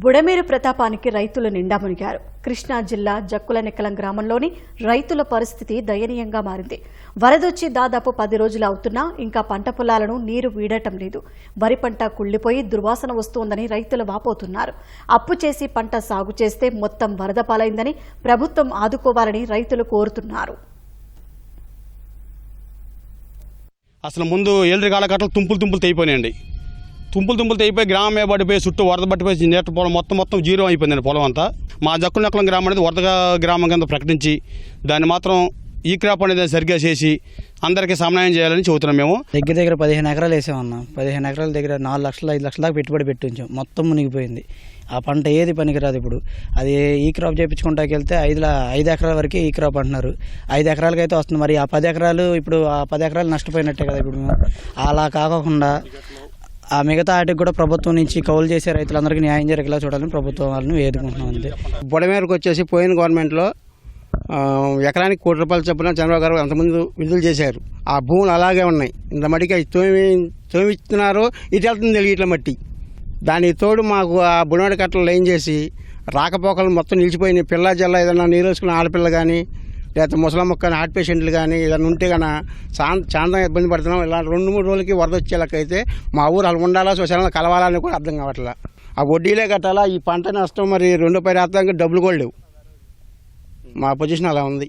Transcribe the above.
బుడమేరు ప్రతాపానికి రైతులు నిండా మునిగారు. కృష్ణా జిల్లా జక్కులనెక్కలం గ్రామంలోని రైతుల పరిస్థితి దయనీయంగా మారింది. వరదొచ్చి దాదాపు పది రోజులు అవుతున్నా ఇంకా పంట పొలాలను నీరు వీడటం లేదు. వరి పంట కుళ్ళిపోయి దుర్వాసన వస్తోందని రైతులు వాపోతున్నారు. అప్పు చేసి పంట సాగు చేస్తే మొత్తం వరద పాలైందని ప్రభుత్వం ఆదుకోవాలని రైతులు కోరుతున్నారు. అసలు ముందు ఏళ్ళు కాలకట్టలు తుంపులు తుంపులు తెగిపోయినాయండి. తుంపులు తుంపులు తెగిపోయి గ్రామం మీద పడిపోయి చుట్టూ వరద పట్టిపోయి నేట పొలం మొత్తం మొత్తం జీరో అయిపోయిందండి పొలం అంతా. మా జక్కునెక్కలం గ్రామం అనేది వరద గ్రామం కింద ప్రకటించి దాన్ని మాత్రం ఈ క్రాప్ అనేది సరిగ్గా చేసి అందరికీ సమన్వయం చేయాలని చెబుతున్నాం మేము. దగ్గర దగ్గర పదిహేను ఎకరాలు వేసామన్నా. పదిహేను ఎకరాల దగ్గర నాలుగు లక్షలు ఐదు లక్షల దాకా పెట్టుబడి పెట్టించాం. మొత్తం మునిగిపోయింది. ఆ పంట ఏది పనికిరాదు ఇప్పుడు. అది ఈ క్రాప్ చేయించుకుంటాకి వెళ్తే ఐదు ఐదు ఎకరాల వరకు ఈ క్రాప్ అంటున్నారు. ఐదు ఎకరాలకైతే అయితే వస్తుంది. మరి ఆ పది ఎకరాలు ఇప్పుడు ఆ పది ఎకరాలు నష్టపోయినట్టే కదా ఇప్పుడు అలా కాకుండా ఆ మిగతా వాటికి కూడా ప్రభుత్వం నుంచి కౌలు చేసే రైతులందరికీ న్యాయం జరిగేలా చూడాలని ప్రభుత్వం వాళ్ళని వేడుకుంటున్నాం అంతే. బుడమేరకు వచ్చేసి పోయిన గవర్నమెంట్లో ఎకరానికి కోటి రూపాయలు చొప్పున చంద్రబాబు గారు అంతకుముందు విడుదల చేశారు. ఆ భూములు అలాగే ఉన్నాయి. ఇంత మట్టికి అవి తోమి తోమిస్తున్నారు. ఇటు వెళ్తుంది తెలియట్ల మట్టి. దానికి తోడు మాకు ఆ బుడమేడు కట్టలు లైన్ చేసి రాకపోకలు మొత్తం నిలిచిపోయినాయి. పిల్ల జల్ల ఏదైనా నీరు వేసుకున్న ఆడపిల్ల కానీ లేకపోతే ముసలమ్మ కానీ హార్ట్ పేషెంట్లు కానీ ఏదైనా ఉంటే కానీ చాలా ఇబ్బంది పడుతున్నాం. ఇలా రెండు మూడు రోజులకి వరద వచ్చేలాకైతే మా ఊరు అలా ఉండాలా శ్మశానంలో కలవాలని కూడా అర్థం కావట్లా. ఆ వడ్డీలే కట్టాలా ఈ పంట నష్టం మరి రెండో పై రాత్రానికి డబ్బులు కూడా లేవు. మా పొజిషన్ అలా ఉంది.